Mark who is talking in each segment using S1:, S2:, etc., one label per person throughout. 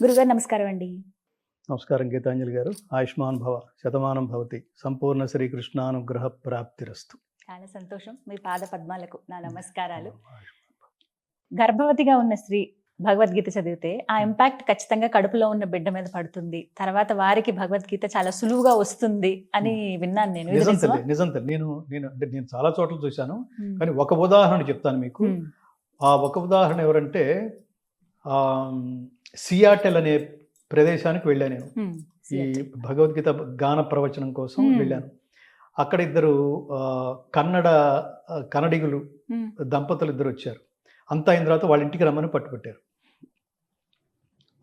S1: గురుగారు నమస్కారం అండి.
S2: నమస్కారం గీతాంజలి గారు. ఆయుష్మాన్ భవ శతమానం భవతి. సంపూర్ణ శ్రీకృష్ణానుగ్రహ ప్రాప్తిరస్తు
S1: చాలా సంతోషం. మీ పాద పద్మాలకు నా నమస్కారాలు. గర్భవతిగా ఉన్న స్త్రీ భగవద్గీత చదివితే ఆ ఇంపాక్ట్ ఖచ్చితంగా కడుపులో ఉన్న బిడ్డ మీద పడుతుంది. తర్వాత వారికి భగవద్గీత చాలా సులువుగా వస్తుంది అని విన్నాను నేను.
S2: నిజం? తల్లి నిజం తల్లి. నేను నేను అంటే నేను చాలా చోట్ల చూశాను. కానీ ఒక ఉదాహరణ చెప్తాను మీకు. ఆ ఒక ఉదాహరణ ఎవరంటే ఆ, సియాటెల్ అనే ప్రదేశానికి వెళ్ళాను నేను. ఈ భగవద్గీత గాన ప్రవచనం కోసం. వెళ్ళాను అక్కడ ఇద్దరు కన్నడ కన్నడిగులు. దంపతులు ఇద్దరు వచ్చారు అంతా అయిన తర్వాత వాళ్ళ ఇంటికి రమ్మని పట్టుబట్టారు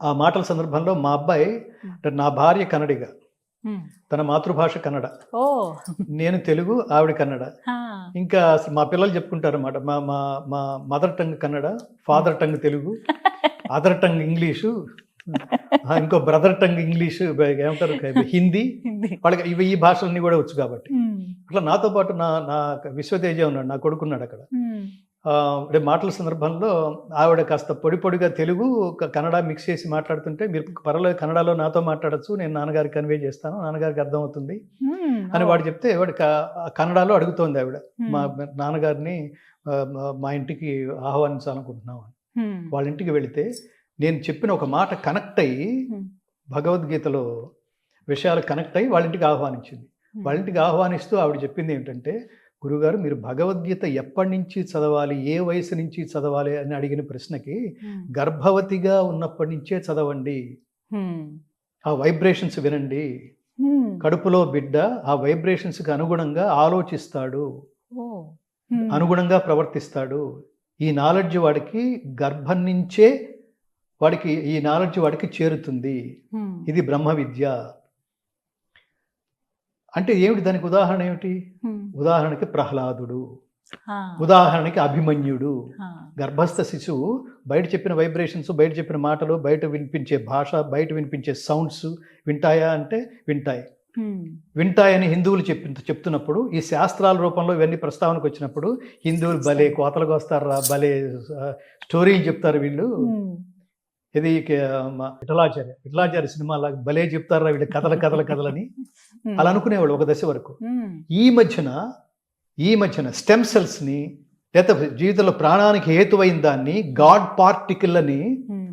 S2: ఆ మాటల సందర్భంలో మా అబ్బాయి నా భార్య కన్నడిగ. తన మాతృభాష కన్నడ నేను తెలుగు ఆవిడ కన్నడ. ఇంకా మా పిల్లలు చెప్పుకుంటారు అన్నమాట మా మా మా mother tongue Kannada father tongue Telugu other tongue English ఇంకో బ్రదర్ టంగ్ ఇంగ్లీషు ఏమంటారు హిందీ. వాళ్ళకి ఇవి ఈ భాషలన్నీ కూడా వచ్చు కాబట్టి. అట్లా నాతో పాటు నా నా విశ్వతేజ ఉన్నాడు నా కొడుకున్నాడు అక్కడ అంటే మాటల సందర్భంలో ఆవిడ కాస్త పొడి పొడిగా తెలుగు కన్నడ మిక్స్ చేసి మాట్లాడుతుంటే మీరు పర్వాలేదు కన్నడలో నాతో మాట్లాడచ్చు నేను నాన్నగారికి కన్వే చేస్తాను నాన్నగారికి అర్థమవుతుంది. అని. వాడు చెప్తే వాడు కన్నడలో అడుగుతోంది ఆవిడ. మా నాన్నగారిని మా- ఇంటికి ఆహ్వానించాలనుకుంటున్నాం. వాళ్ళ ఇంటికి వెళితే నేను చెప్పిన ఒక మాట కనెక్ట్ అయ్యి. భగవద్గీతలో విషయాలు కనెక్ట్ అయ్యి వాళ్ళ ఇంటికి ఆహ్వానించింది వాళ్ళ ఇంటికి ఆహ్వానిస్తూ ఆవిడ చెప్పింది ఏంటంటే గురుగారు మీరు భగవద్గీత ఎప్పటి నుంచి చదవాలి ఏ వయసు నుంచి చదవాలి అని అడిగిన ప్రశ్నకి. గర్భవతిగా ఉన్నప్పటి నుంచే చదవండి. ఆ వైబ్రేషన్స్ వినండి. కడుపులో బిడ్డ ఆ వైబ్రేషన్స్కి అనుగుణంగా ఆలోచిస్తాడు. అనుగుణంగా ప్రవర్తిస్తాడు ఈ నాలెడ్జ్ వాడికి గర్భం నుంచే వాడికి ఈ నాలెడ్జ్ వాడికి చేరుతుంది. ఇది బ్రహ్మ విద్య అంటే ఏమిటి దానికి ఉదాహరణ ఏమిటి. ఉదాహరణకి ప్రహ్లాదుడు. ఉదాహరణకి అభిమన్యుడు. గర్భస్థ శిశువు బయట చెప్పిన వైబ్రేషన్స్ బయట చెప్పిన మాటలు బయట వినిపించే భాష బయట వినిపించే సౌండ్స్ వింటాయా అంటే వింటాయి. వింటాయని హిందువులు చెప్పి చెప్తున్నప్పుడు ఈ శాస్త్రాల రూపంలో ఇవన్నీ ప్రస్తావనకు వచ్చినప్పుడు హిందువులు భలే కోతలకు వస్తారా భలే స్టోరీలు చెప్తారు వీళ్ళు
S1: ఉమ్.
S2: ఇది విఠలాచార్య విఠలాచార్య సినిమాలా భలే చెప్తారా వీళ్ళు కథల కథల కథలని
S1: ఉమ్.
S2: అలా అనుకునేవాళ్ళు ఒక దశ వరకు. ఈ మధ్యన ఈ మధ్యన స్టెమ్ సెల్స్ని లేదా జీవితంలో ప్రాణానికి హేతువైన దాన్ని గాడ్ పార్టికల్ అని.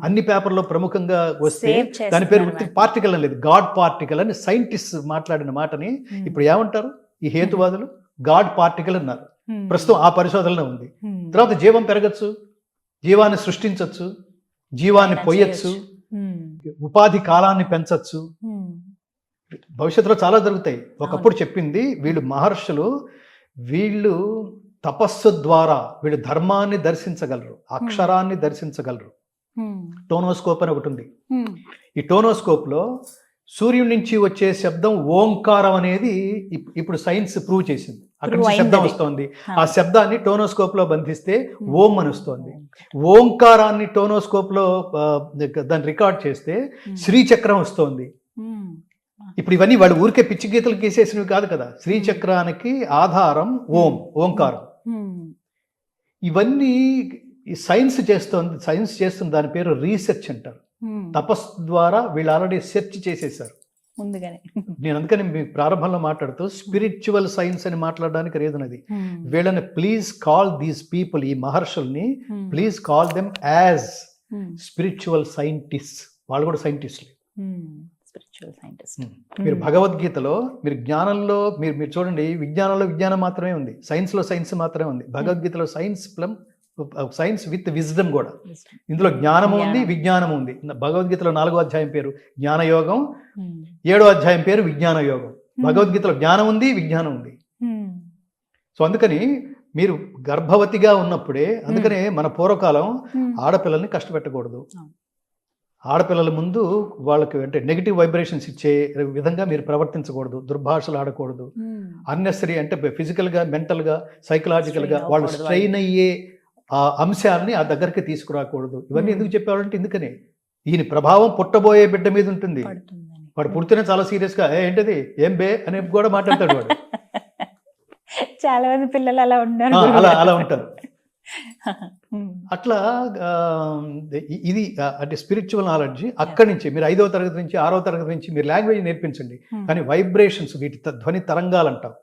S2: అన్ని పేపర్లో ప్రముఖంగా వస్తే దాని పేరు
S1: చేస్తున్నారు
S2: పార్టికల్ అని లేదు గాడ్ పార్టికల్ అని సైంటిస్ట్ మాట్లాడిన మాటని
S1: ఉమ్.
S2: ఇప్పుడు ఏమంటారు ఈ హేతువాదులు గాడ్ పార్టికల్ అన్నారు
S1: ఉమ్.
S2: ప్రస్తుతం ఆ పరిశోధనలో ఉంది
S1: ఉమ్.
S2: తర్వాత జీవం పెరగచ్చు జీవాన్ని సృష్టించవచ్చు జీవాన్ని పొయ్యొచ్చు. ఉపాధి కాలాన్ని పెంచవచ్చు. భవిష్యత్తులో చాలా జరుగుతాయి ఒకప్పుడు చెప్పింది వీళ్ళు మహర్షులు వీళ్ళు తపస్సు ద్వారా వీళ్ళు ధర్మాన్ని దర్శించగలరు అక్షరాన్ని దర్శించగలరు. టోనోస్కోప్ అని ఒకటి ఉంది. ఈ టోనోస్కోప్లో సూర్యుడి నుంచి వచ్చే శబ్దం ఓంకారం అనేది ఇప్- ఇప్పుడు సైన్స్ ప్రూవ్ చేసింది అక్కడ నుంచి శబ్దం. వస్తోంది
S1: ఆ.
S2: శబ్దాన్ని టోనోస్కోప్లో బంధిస్తే. ఓం అని వస్తోంది ఓంకారాన్ని టోనోస్కోప్లో దాన్ని రికార్డ్ చేస్తే. శ్రీచక్రం వస్తోంది. ఇప్పుడు ఇవన్నీ వాళ్ళు ఊరికే పిచ్చి గీతలు గీసేసినవి కాదు కదా శ్రీచక్రానికి ఆధారం ఓం ఓంకారం. ఇవన్నీ ఈ సైన్స్ చేస్తోంది సైన్స్ చేస్తున్న దాని పేరు రీసెర్చ్ అంటారు. తపస్సు ద్వారా వీళ్ళు ఆల్రెడీ సెర్చ్ చేసేసారు
S1: ముందుగానే.
S2: నేను అందుకని మీ ప్రారంభంలో మాట్లాడుతూ స్పిరిచువల్ సైన్స్ అని మాట్లాడడానికి రీజన్ అది. వీళ్ళని ప్లీజ్ కాల్ దీస్ పీపుల్ ఈ మహర్షుల్ని. Please call them as. Spiritual scientist. వాళ్ళు కూడా సైంటిస్టులు.
S1: Spiritual scientist.
S2: మీరు భగవద్గీతలో మీరు జ్ఞానంలో మీరు మీరు చూడండి విజ్ఞానంలో విజ్ఞానం మాత్రమే ఉంది. సైన్స్లో సైన్స్ మాత్రమే ఉంది. భగవద్గీతలో science plum science with wisdom కూడా ఇందులో జ్ఞానం ఉంది
S1: జ్ఞానం.
S2: విజ్ఞానం ఉంది భగవద్గీతలో నాలుగో అధ్యాయం పేరు జ్ఞానయోగం
S1: ఉమ్.
S2: ఏడో అధ్యాయం పేరు విజ్ఞాన యోగం భగవద్గీతలో జ్ఞానం ఉంది విజ్ఞానం ఉంది
S1: ఉమ్.
S2: సో అందుకని మీరు గర్భవతిగా ఉన్నప్పుడే అందుకనే మన పూర్వకాలం. ఆడపిల్లల్ని కష్టపెట్టకూడదు. ఆడపిల్లల ముందు వాళ్ళకి అంటే నెగిటివ్ వైబ్రేషన్స్ ఇచ్చే విధంగా మీరు ప్రవర్తించకూడదు దుర్భాషలు ఆడకూడదు. అన్నెసరీ అంటే ఫిజికల్గా మెంటల్గా సైకలాజికల్గా వాళ్ళు స్ట్రెయిన్ అయ్యే ఆ అంశాలని ఆ దగ్గరికి తీసుకురాకూడదు ఇవన్నీ. ఎందుకు చెప్పేవాళ్ళంటే ఎందుకనే దీని ప్రభావం పుట్టబోయే బిడ్డ మీద ఉంటుంది వాడు పుడితేనే చాలా సీరియస్గా ఏంటది ఏం బే అని కూడా మాట్లాడతాడు వాడు
S1: చాలా మంది పిల్లలు అలా
S2: ఆ, అలా. అలా ఉంటారు. అట్లా ఇది అంటే స్పిరిచువల్ నాలెడ్జ్ అక్కడి నుంచి మీరు ఐదవ తరగతి నుంచి ఆరవ తరగతి నుంచి మీరు లాంగ్వేజ్ నేర్పించండి. కానీ వైబ్రేషన్స్ వీటి ధ్వని తరంగాలు అంటాం.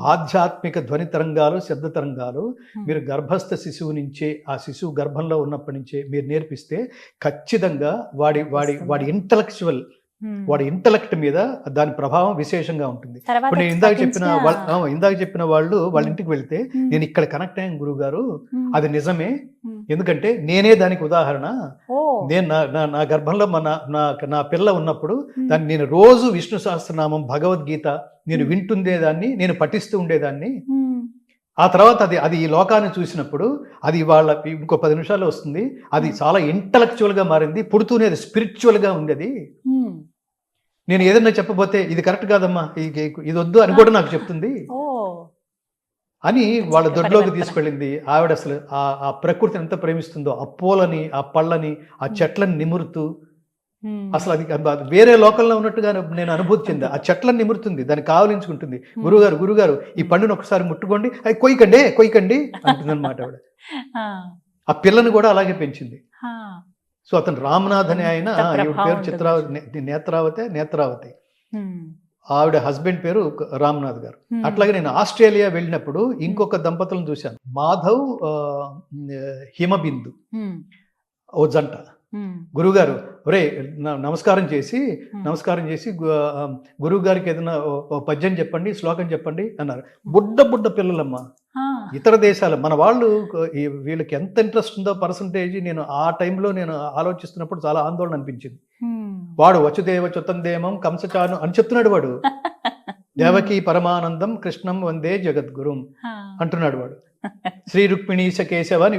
S2: ఆధ్యాత్మిక ధ్వని తరంగాలు శబ్ద తరంగాలు. మీరు గర్భస్థ శిశువు నుంచే ఆ శిశువు గర్భంలో ఉన్నప్పటి నుంచే మీరు నేర్పిస్తే ఖచ్చితంగా వాడి వాడి వాడి ఇంటలెక్చువల్. వాడి ఇంటలెక్ట్ మీద దాని ప్రభావం విశేషంగా ఉంటుంది ఇప్పుడు నేను ఇందాక చెప్పిన ఇందాక చెప్పిన వాళ్ళు వాళ్ళ. ఇంటికి వెళ్తే. నేను ఇక్కడ కనెక్ట్ అయ్యాను గురువు గారు. అది నిజమే. ఎందుకంటే నేనే దానికి ఉదాహరణ నేను నా నా- గర్భంలో మన నా నా పిల్ల ఉన్నప్పుడు. దాన్ని నేను రోజు విష్ణు సహస్రనామం భగవద్గీత నేను. వింటుండేదాన్ని నేను పఠిస్తూ ఉండేదాన్ని. ఆ తర్వాత అది అది ఈ లోకాన్ని చూసినప్పుడు అది వాళ్ళ ఇంకో పది నిమిషాల్లో వస్తుంది అది. చాలా intellectual గా మారింది పుడుతూనే అది spiritual గా ఉంది అది. నేను ఏదైనా చెప్పబోతే ఇది కరెక్ట్ కాదమ్మా ఇది వద్దు అని కూడా నాకు చెప్తుంది అని వాళ్ళ దొడ్లోకి. తీసుకెళ్ళింది ఆవిడ అసలు ఆ ఆ ప్రకృతిని ఎంత ప్రేమిస్తుందో ఆ పూలని ఆ పళ్ళని ఆ చెట్లని నిమురుతూ. అసలు అది అది వేరే లోకంలో ఉన్నట్టుగా నేను అనుభూతి చెందా ఆ చెట్లను నిమురుతుంది దాన్ని కావలించుకుంటుంది. గురుగారు గురుగారు ఈ పండును ఒకసారి ముట్టుకోండి అవి కొయ్యకండి కొయ్యకండి అంటుంది అనమాట ఆవిడ
S1: ఆ.
S2: పిల్లని కూడా అలాగే పెంచింది. సో అతను రామనాథ్ అని ఆయన ఈవిడ
S1: ప్రభావం
S2: పేరు. చిత్రావతి నేత్రావతి నేత్రావతి. ఆవిడ హస్బెండ్ పేరు రామ్నాథ్ గారు. అట్లాగే నేను ఆస్ట్రేలియా వెళ్ళినప్పుడు ఇంకొక దంపతులను చూశాను మాధవ్ హిమబిందు. ఓ జంట. గురుగారు ఒరే నమస్కారం చేసి. నమస్కారం చేసి గురువు గారికి ఏదైనా పద్యం చెప్పండి శ్లోకం చెప్పండి అన్నారు బుడ్డ బుడ్డ పిల్లలమ్మ. ఇతర దేశాలు మన వాళ్ళు వీళ్ళకి ఎంత ఇంట్రెస్ట్ ఉందో పర్సంటేజ్ నేను ఆ టైంలో నేను ఆలోచిస్తున్నప్పుడు చాలా ఆందోళన అనిపించింది. వాడు వసుదేవ చుతందేమం కంసచాను అని చెప్తున్నాడు వాడు దేవకి పరమానందం కృష్ణం వందే జగద్గురుం. అంటున్నాడు వాడు శ్రీ రుక్మిణీశ కేశవ అని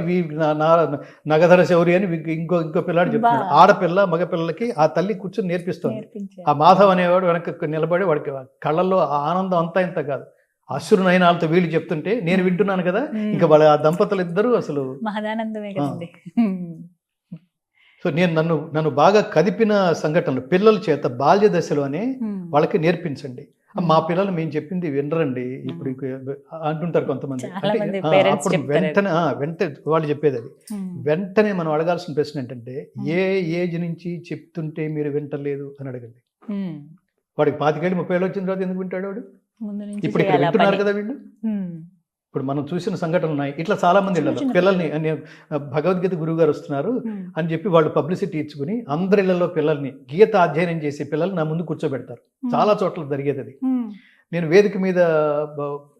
S2: నగధర శౌరి అని ఇంకో ఇంకో పిల్లాడు చెప్తున్నాడు. ఆడపిల్ల మగపిల్లలకి ఆ తల్లి కూర్చొని నేర్పిస్తుంది. ఆ మాధవ్ అనేవాడు వెనక నిలబడి వాడికి కళ్ళల్లో ఆనందం అంతా ఇంత కాదు అసురు నయనాలతో వీళ్ళు చెప్తుంటే నేను వింటున్నాను కదా. ఇంకా వాళ్ళ ఆ దంపతులు ఇద్దరు అసలు
S1: మహదానందమే కదండి.
S2: సో నేను నన్ను నన్ను బాగా కదిపిన సంఘటనలు పిల్లల చేత బాల్య దశలోనే. వాళ్ళకి నేర్పించండి మా పిల్లలు మేము చెప్పింది వినరండి ఇప్పుడు అంటుంటారు కొంతమంది అప్పుడు. వెంటనే వెంటనే వాళ్ళు చెప్పేది అది. వెంటనే మనం అడగాల్సిన ప్రశ్న ఏంటంటే. ఏ ఏజ్ నుంచి చెప్తుంటే మీరు వింటలేదు అని అడగండి. వాడికి పాతికేళ్ళు ముప్పై ఏళ్ళు వచ్చిన తర్వాత ఎందుకు వింటాడు వాడు
S1: ముందు నుంచి
S2: ఇప్పుడు ఇక్కడ వింటున్నారు? కదా వీళ్ళు. ఇప్పుడు మనం చూసిన సంఘటనలు ఉన్నాయి ఇట్లా చాలా మంది
S1: చిన్న
S2: పిల్లల్ని భగవద్గీత గురువు గారు వస్తున్నారు. అని చెప్పి వాళ్ళు పబ్లిసిటీ ఇచ్చుకుని అందరి ఇళ్ళలో పిల్లల్ని గీత అధ్యయనం చేసే పిల్లల్ని నా ముందు కూర్చోబెడతారు. చాలా చోట్ల జరిగేది అది. నేను వేదిక మీద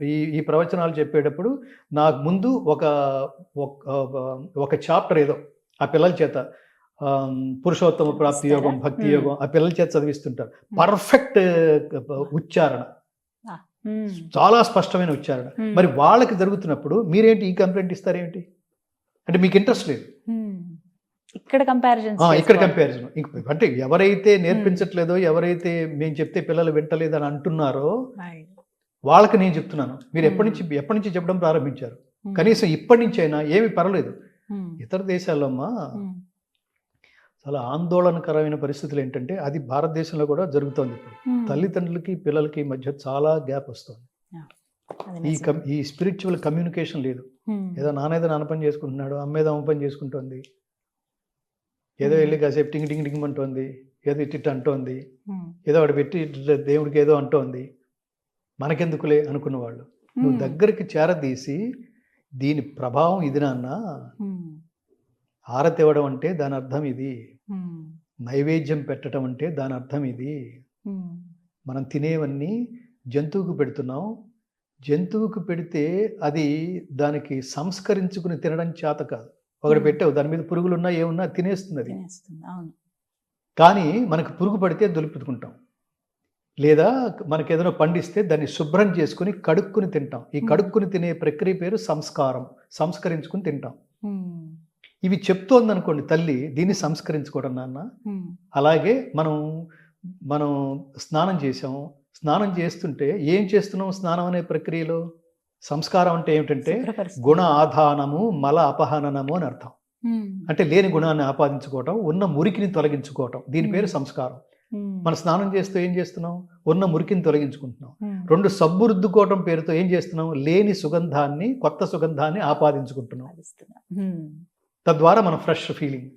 S2: ఈ ఈ ప్రవచనాలు చెప్పేటప్పుడు నాకు ముందు ఒక ఒక- ఒక చాప్టర్ ఏదో ఆ పిల్లల చేత పురుషోత్తమ ప్రాప్తి యోగం? భక్తి. యోగం ఆ పిల్లల చేత చదివిస్తుంటారు పర్ఫెక్ట్ ఉచ్చారణ. చాలా స్పష్టమైన ఉచ్చారణ. మరి వాళ్ళకి జరుగుతున్నప్పుడు మీరేంటి ఈ కంప్లైంట్ ఇస్తారేంటి? అంటే మీకు ఇంట్రెస్ట్ లేదు.
S1: ఇక్కడ కంపారిజన్
S2: ఇక్కడ కంపారిజన్ అంటే ఎవరైతే నేర్పించట్లేదో ఎవరైతే మేము చెప్తే పిల్లలు వింటలేదు అని అంటున్నారో వాళ్ళకి నేను చెప్తున్నాను. మీరు ఎప్పటి నుంచి ఎప్పటి నుంచి చెప్పడం ప్రారంభించారు? కనీసం ఇప్పటి నుంచి అయినా ఏమి పర్వాలేదు. ఇతర దేశాల్లో అమ్మా చాలా ఆందోళనకరమైన పరిస్థితులు ఏంటంటే అది భారతదేశంలో కూడా జరుగుతోంది ఇప్పుడు. తల్లిదండ్రులకి పిల్లలకి మధ్య చాలా గ్యాప్ వస్తుంది. ఈ కమ్ ఈ స్పిరిచువల్ కమ్యూనికేషన్ లేదు. ఏదో నానేదో నాన్న పని చేసుకుంటున్నాడు అమ్మేదో అమ్మ పని చేసుకుంటోంది. ఏదో వెళ్ళి కాసేపు టింగ్ టింగ్ టింగ్ అంటోంది ఏదో ఇట్టి అంటోంది ఏదో వాడు పెట్టి దేవుడికి ఏదో అంటోంది. మనకెందుకులే అనుకున్న వాళ్ళు. నువ్వు దగ్గరికి చేరదీసి దీని ప్రభావం ఇది నాన్న ఆరతివ్వడం అంటే దాని అర్థం ఇది. నైవేద్యం పెట్టడం అంటే దాని అర్థం ఇది. మనం తినేవన్నీ జంతువుకు పెడుతున్నాం. జంతువుకు పెడితే అది దానికి సంస్కరించుకుని తినడం చేత కాదు. ఒకటి. పెట్టావు దాని మీద పురుగులు ఉన్నా ఏమున్నా తినేస్తుంది అది. కానీ మనకు పురుగు పడితే దులుపుకుంటాం. లేదా మనకి ఏదైనా పండిస్తే దాన్ని శుభ్రం చేసుకుని కడుక్కుని తింటాం. ఈ. కడుక్కుని తినే ప్రక్రియ పేరు సంస్కారం. సంస్కరించుకుని తింటాం. ఇవి చెప్తోంది అనుకోండి తల్లి దీన్ని సంస్కరించుకోవడం నాన్న. అలాగే మనం మనం స్నానం చేసాం స్నానం చేస్తుంటే ఏం చేస్తున్నాం స్నానం అనే ప్రక్రియలో? సంస్కారం అంటే ఏమిటంటే. గుణ ఆధానము మల అపహననము అని అర్థం. అంటే లేని గుణాన్ని ఆపాదించుకోవటం ఉన్న మురికిని తొలగించుకోవటం. దీని పేరు. సంస్కారం. మన స్నానం చేస్తూ ఏం చేస్తున్నాం? ఉన్న మురికిని తొలగించుకుంటున్నాం. రెండు సబ్బు రుద్దుకోవటం పేరుతో ఏం చేస్తున్నాం? లేని సుగంధాన్ని కొత్త సుగంధాన్ని ఆపాదించుకుంటున్నాం. తద్వారా మన ఫ్రెష్ ఫీలింగ్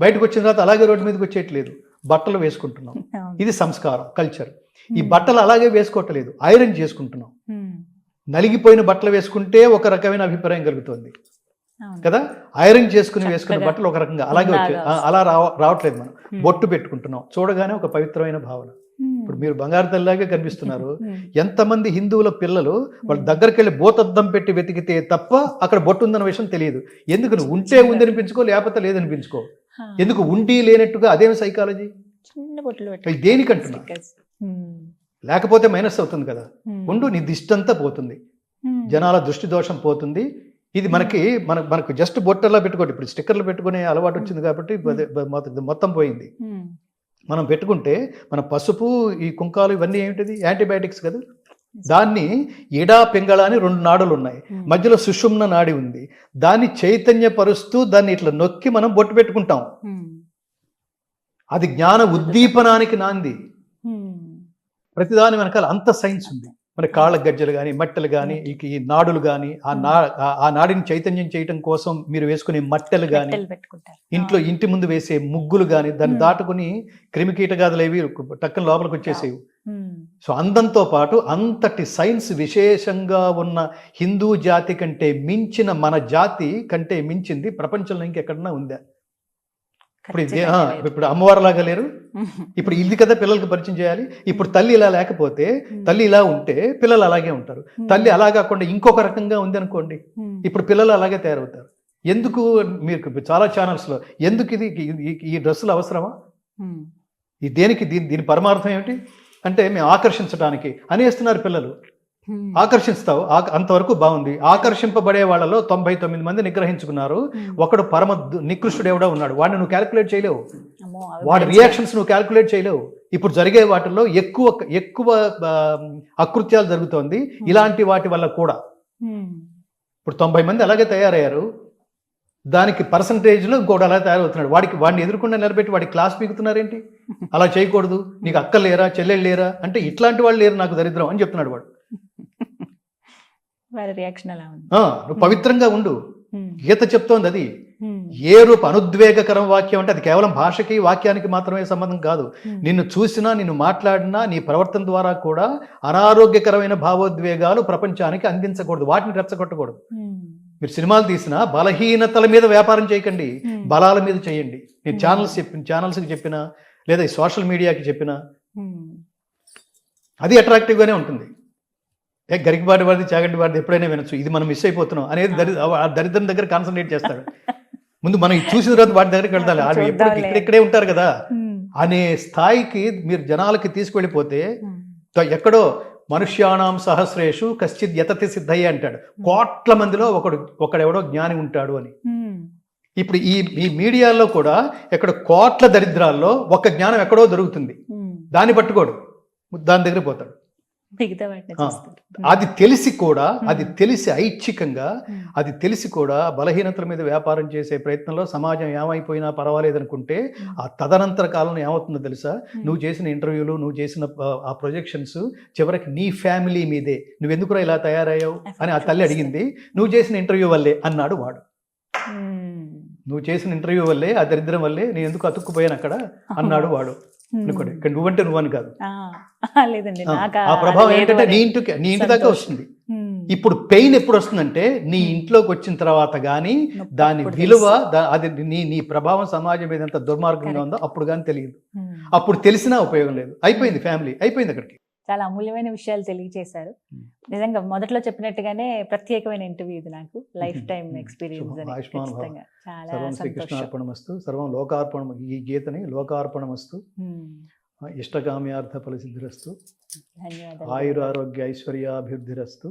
S2: బయటకు వచ్చిన తర్వాత అలాగే రోడ్డు మీదకి వచ్చేయట్లేదు. బట్టలు వేసుకుంటున్నాం. ఇది సంస్కారం కల్చర్ ఈ బట్టలు అలాగే వేసుకోవట్లేదు. ఐరన్ చేసుకుంటున్నాం. నలిగిపోయిన బట్టలు వేసుకుంటే ఒక రకమైన అభిప్రాయం కలుగుతుంది. కదా? ఐరన్ చేసుకుని వేసుకున్న బట్టలు ఒక రకంగా అలాగే వచ్చే అలా రావ రావట్లేదు మనం. బొట్టు పెట్టుకుంటున్నాం. చూడగానే ఒక పవిత్రమైన భావన. ఇప్పుడు మీరు బంగారు తల్లిలాగే కనిపిస్తున్నారు. ఎంతమంది హిందువుల పిల్లలు వాళ్ళ దగ్గరికి వెళ్ళి బోతద్దం పెట్టి వెతికితే తప్ప అక్కడ బొట్టు ఉందన్న విషయం తెలియదు. ఎందుకు నువ్వు ఉంటే ఉందనిపించుకో లేకపోతే లేదనిపించుకో? ఎందుకు ఉండి లేనట్టుగా అదేం సైకాలజీ. దేనికంటున్నా? లేకపోతే మైనస్ అవుతుంది కదా. ఉండు నీ దిష్టి అంతా పోతుంది జనాల దృష్టి దోషం పోతుంది. ఇది మనకి మన మనకు జస్ట్ బొట్టలా పెట్టుకోండి. ఇప్పుడు స్టిక్కర్లు పెట్టుకునే అలవాటు వచ్చింది కాబట్టి మొత్తం- పోయింది. మనం పెట్టుకుంటే మన పసుపు ఈ కుంకాలు ఇవన్నీ ఏమిటిది? యాంటీబయాటిక్స్ కదా. దాన్ని ఎడా పింగళ అని రెండు నాడులు ఉన్నాయి. మధ్యలో సుషుమ్న నాడి ఉంది. దాన్ని చైతన్యపరుస్తూ దాన్ని ఇట్లా నొక్కి మనం బొట్టు పెట్టుకుంటాం. అది జ్ఞాన ఉద్దీపనానికి నాంది. ప్రతిదాని వెనకాల అంత సైన్స్ ఉంది. మన కాళ్ళ గజ్జలు కానీ మట్టెలు కానీ ఈ నాడులు కానీ ఆ నా ఆ- నాడిని చైతన్యం చేయటం కోసం మీరు వేసుకునే మట్టెలు కానీ ఇంట్లో ఇంటి ముందు వేసే ముగ్గులు కానీ దాన్ని. దాటుకుని క్రిమి కీటకాదులు ఏవి టక్కన లోపలికి వచ్చేసేవి. సో అందంతో పాటు అంతటి సైన్స్ విశేషంగా ఉన్న హిందూ జాతి కంటే మించిన మన జాతి కంటే మించింది ప్రపంచంలో ఇంకెక్కడన్నా ఉందా? ఇప్పుడు ఇదే. ఇప్పుడు అమ్మవారు లాగా లేరు. ఇప్పుడు ఇది కదా పిల్లలకి పరిచయం చేయాలి. ఇప్పుడు తల్లి ఇలా లేకపోతే తల్లి ఇలా ఉంటే పిల్లలు అలాగే ఉంటారు. తల్లి అలా కాకుండా ఇంకొక రకంగా ఉంది అనుకోండి ఇప్పుడు పిల్లలు అలాగే తయారవుతారు. ఎందుకు మీకు చాలా ఛానల్స్లో ఎందుకు ఇది ఈ- డ్రెస్సులు అవసరమా? ఈ దేనికి దీని దీని పరమార్థం ఏమిటి? అంటే మేము ఆకర్షించడానికి అనేస్తున్నారు పిల్లలు. ఆకర్షిస్తావు. ఆక- అంతవరకు బాగుంది. ఆకర్షింపబడే వాళ్ళలో తొంభై తొమ్మిది మంది నిగ్రహించుకున్నారు.
S1: ఉమ్,
S2: ఒకడు పరమ దు- నికృష్టుడు ఎవడో ఉన్నాడు. వాడిని నువ్వు క్యాలిక్యులేట్ చేయలేవు. వాడి రియాక్షన్స్ నువ్వు క్యాలిక్యులేట్ చేయలేవు. ఇప్పుడు జరిగే వాటిల్లో ఎక్కువ ఎక్కువ అకృత్యాలు జరుగుతోంది. ఇలాంటి వాటి వల్ల కూడా. ఇప్పుడు తొంభై మంది అలాగే తయారయ్యారు. దానికి పర్సంటేజ్లో ఇంకోటి అలా తయారవుతున్నాడు. వాడికి వాడిని ఎదుర్కొండా నిలబెట్టి వాడికి క్లాస్ పీకుతున్నారేంటి? అలా చేయకూడదు. నీకు అక్క లేరా? చెల్లెళ్ళు లేరా? అంటే ఇట్లాంటి వాళ్ళు లేరు నాకు దరిద్రం అని చెప్తున్నాడు వాడు.
S1: వారి రియాక్షన్ అలా ఉంది?
S2: నువ్వు పవిత్రంగా ఉండు. గీత చెప్తోంది అది. ఏ రూప అనుద్వేగకరం వాక్యం అంటే అది కేవలం భాషకి వాక్యానికి మాత్రమే సంబంధం కాదు. నిన్ను చూసినా నిన్ను మాట్లాడినా నీ ప్రవర్తన ద్వారా కూడా అనారోగ్యకరమైన భావోద్వేగాలు ప్రపంచానికి అందించకూడదు. వాటిని రెచ్చగొట్టకూడదు. మీరు సినిమాలు తీసినా బలహీనతల మీద వ్యాపారం చేయకండి. బలాల మీద చేయండి. నేను. ఛానల్స్ చెప్పిన ఛానల్స్కి చెప్పిన లేదా ఈ సోషల్ మీడియాకి చెప్పిన అది అట్రాక్టివ్గానే ఉంటుంది. ఏ గరికబాటి వాడిది చాగంటి వాడిది ఎప్పుడైనా వినొచ్చు. ఇది మనం మిస్ అయిపోతున్నాం అనేది దరి ఆ. దరిద్రం దగ్గర కాన్సన్ట్రేట్ చేస్తాడు. ముందు మనం చూసిన తర్వాత వాటి దగ్గరికి వెళ్తాలి. ఆడు ఎప్పుడు. ఇక్కడిక్కడే ఉంటారు కదా. అనే స్థాయికి మీరు జనాలకి తీసుకెళ్ళిపోతే
S1: ఉమ్,
S2: త- ఎక్కడో మనుష్యానాం సహస్రేషు కశ్చిత్ యతతి సిద్ధయ్య అంటాడు. కోట్ల మందిలో ఒకడు ఒకడెవడో జ్ఞాని ఉంటాడు అని. ఇప్పుడు ఈ ఈ మీడియాలో కూడా ఎక్కడ కోట్ల దరిద్రాల్లో ఒక జ్ఞానం ఎక్కడో దొరుకుతుంది. దాన్ని పట్టుకోడు. దాని దగ్గర పోతాడు.
S1: మిగతా
S2: అది తెలిసి కూడా అది. తెలిసి ఐచ్ఛికంగా అది తెలిసి కూడా బలహీనతల మీద వ్యాపారం చేసే ప్రయత్నంలో సమాజం ఏమైపోయినా పర్వాలేదు అనుకుంటే ఆ తదనంతర కాలంలో ఏమవుతుందో తెలుసా? నువ్వు చేసిన ఇంటర్వ్యూలు నువ్వు చేసిన ఆ, ప్రొజెక్షన్స్ చివరికి నీ ఫ్యామిలీ మీదే. నువ్వు ఎందుకురా ఇలా తయారయ్యావు? అని ఆ తల్లి అడిగింది. నువ్వు చేసిన ఇంటర్వ్యూ వల్లే అన్నాడు వాడు. నువ్వు చేసిన ఇంటర్వ్యూ వల్లే ఆ దరిద్రం వల్లే నేను ఎందుకు అతుక్కుపోయాను అక్కడ? అన్నాడు వాడు. అనుకోండి. ఇక్కడ నువ్వంటే నువ్వని కాదు.
S1: ఆ, లేదండి
S2: ఆ, ప్రభావం ఏంటంటే. నీ ఇంటికి నీ ఇంటి దాకా. వస్తుంది.
S1: ఉమ్,
S2: ఇప్పుడు పెయిన్ ఎప్పుడు వస్తుందంటే నీ
S1: Hmm.
S2: ఇంట్లోకి వచ్చిన తర్వాత కానీ దాని విలువ అది నీ నీ ప్రభావం సమాజం మీద ఎంత దుర్మార్గంగా ఉందో అప్పుడు కానీ తెలియదు. అప్పుడు తెలిసినా ఉపయోగం లేదు. అయిపోయింది ఫ్యామిలీ. అయిపోయింది అక్కడికి.
S1: చాలా అమూల్యమైన విషయాలు తెలియజేశారు. నిజంగా మొదట్లో చెప్పినట్టుగానే ప్రత్యేకమైన ఇంటర్వ్యూ ఇది నాకు. Life time. ఎక్స్పీరియన్స్ చాలా
S2: సర్వం
S1: సంతోషం.
S2: శ్రీకృష్ణార్పణమస్తు సర్వం లోకార్పణం ఈ గీతని లోకార్పణమస్తు. ఇష్టకామ్యార్థ ఫలసిద్ధిరస్తు. ఆయురారోగ్య ఐశ్వర్యాభివృద్ధిరస్తు.